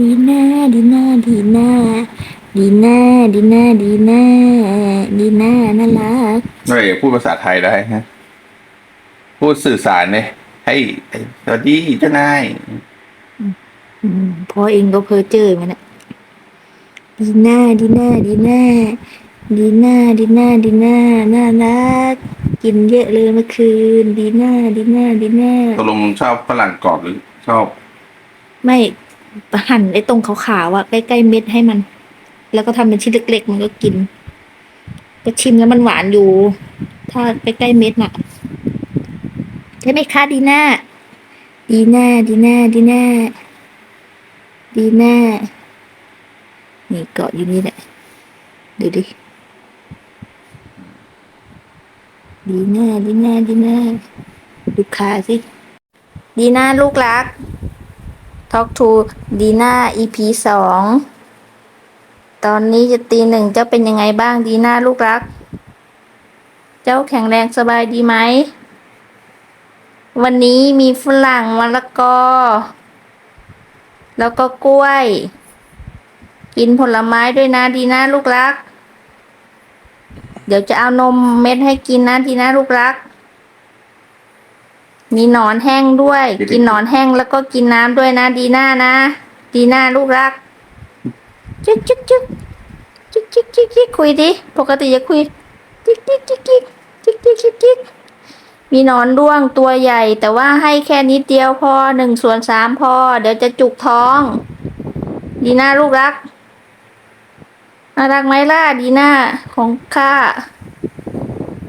ดีน่าดีน่าดีน่าดีน่าดีน่าดีน่าดีน่าน่ารักไม่พูดภาษาไทยได้ฮะพูดสื่อสารเนี่ยให้สวัสดีเจ้านายอืมพอเองก็เพอเจอมันอะดีน่าดีน่าดีน่าดีน่าดีน่าดีน่าน่ารักกินเยอะเลยเมื่อคืน ดีน่าดีน่าดีน่าตกลงชอบฝรั่งกรอบหรือชอบ ไม่ หั่นไอ้ตรงขาวๆอะใกล้ๆเม็ดให้มัน แล้วก็ทำเป็นชิ้นเล็กๆ มันก็กิน ก็ชิมแล้วมันหวานอยู่ ถ้าใกล้ๆเม็ดน่ะใช่ไหมคะดีน่าดีน่าดีน่าดีน่าดีน่านี่เกาะอยู่นี่แหละดูดิดีน่าดีน่าดีน่าดูขาสิดีน่าลูกรัก Talk to ดีน่า EP สองตอนนี้จะตีหนึ่งเจ้าเป็นยังไงบ้างดีน่าลูกรัก เจ้าแข็งแรงสบายดีไหม วันนี้มีฝรั่งมะละกอ แล้วก็กล้วย กินผลไม้ด้วยนะดีน่าลูกรัก เดี๋ยวจะเอานมเม็ดให้กินนะดีน่าลูกรัก มีหนอนแห้งด้วย กินหนอนแห้งแล้วก็กินน้ำด้วยนะ ดีน่านะ ดีน่าลูกรักจิ๊กจิ๊กจิ๊กจิ๊กจิ๊กจิ๊กจิ๊กคุยดิ ปกติจะคุยจิ๊กจิ๊กจิ๊กจิ๊กจิ๊กจิ๊กจิ๊กจิ๊กมีหนอนร่วงตัวใหญ่ แต่ว่าให้แค่นิดเดียวพอหนึ่งส่วนสามพอ เดี๋ยวจะจุกท้อง ดีน่าลูกรักน่ารักไหมล่ะดีน่าของข้า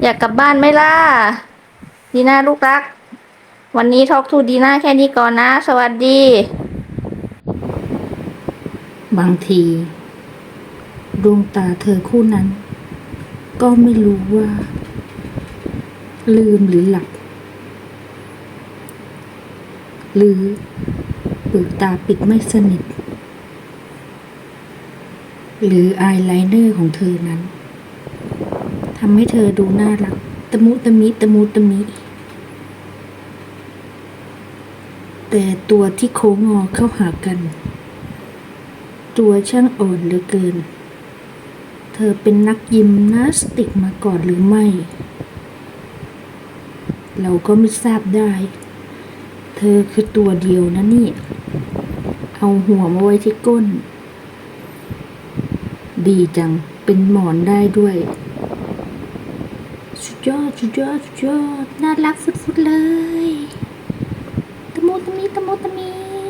อยากกลับบ้านไหมล่ะดีน่าลูกรัก วันนี้ทอกทูดีน่าแค่นี้ก่อนนะ สวัสดี บางที ดวงตาเธอคู่นั้น ก็ไม่รู้ว่า ลืมหรือหลับ หรือเปิดตาปิดไม่สนิท หรืออายไลเนอร์ของเธอนั้นทำให้เธอดูน่ารัก ตะมุตะมิ ตะมุตะมิ แต่ตัวที่โค้งงอเข้าหากัน ตัวช่างอ่อนเหลือเกิน เธอเป็นนักยิมนาสติกมาก่อนหรือไม่ เราก็ไม่ทราบได้ เธอคือตัวเดียวนะนี่ เอาหัวมาไว้ที่ก้น ดีจัง เป็นหมอนได้ด้วย สุดยอด สุดยอด สุดยอด น่ารักสุดๆเลย ตะมีตะโมตะมี